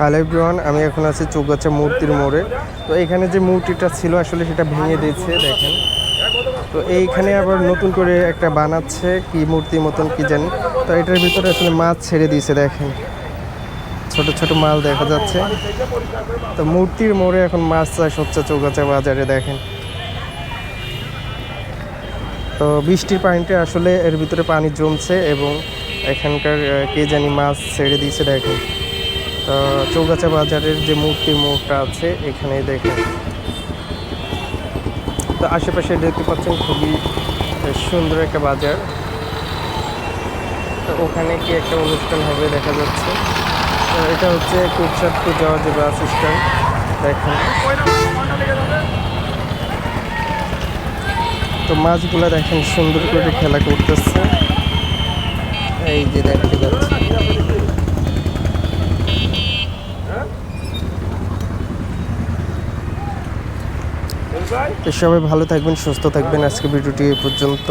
Hello everyone আমি এখন আছি চৌগাছা মূর্তির মোড়ে। তো এখানে যে মূর্তিটা ছিল, আসলে সেটা ভেঙে দিয়েছে, দেখেন। তো এইখানে আবার নতুন করে একটা বানাচ্ছে, কি মূর্তি মতন কি জানি। তো এটার ভিতরে আসলে মাছ ছেড়ে দিয়েছে, দেখেন। ছোট ছোট মাল দেখা যাচ্ছে। তো মূর্তির মোড়ে এখন মাছ চাষ হচ্ছে চৌগাছা বাজারে, দেখেন। তো বৃষ্টির পানিতে আসলে এর ভিতরে পানি জমছে এবং এখানকার কে জানি মাছ ছেড়ে দিয়েছে, দেখেন। চৌগাছা বাজারের যে মূর্তির মোড়টা আছে এখানে দেখেন। তো আশেপাশে দেখতে পাচ্ছেন খুবই সুন্দর একটা বাজার। তো ওখানে কি একটা অনুষ্ঠান হবে দেখা যাচ্ছে। তো এটা হচ্ছে কুকসাটপুর যাওয়ার যে বাস স্ট্যান্ড। দেখেন। তো মাছগুলো দেখেন সুন্দর করে খেলা করতেছে। এই যে দেখতে যাচ্ছে তো সবাই ভালো থাকবেন সুস্থ থাকবেন আজকে ভিডিওটি এ পর্যন্ত।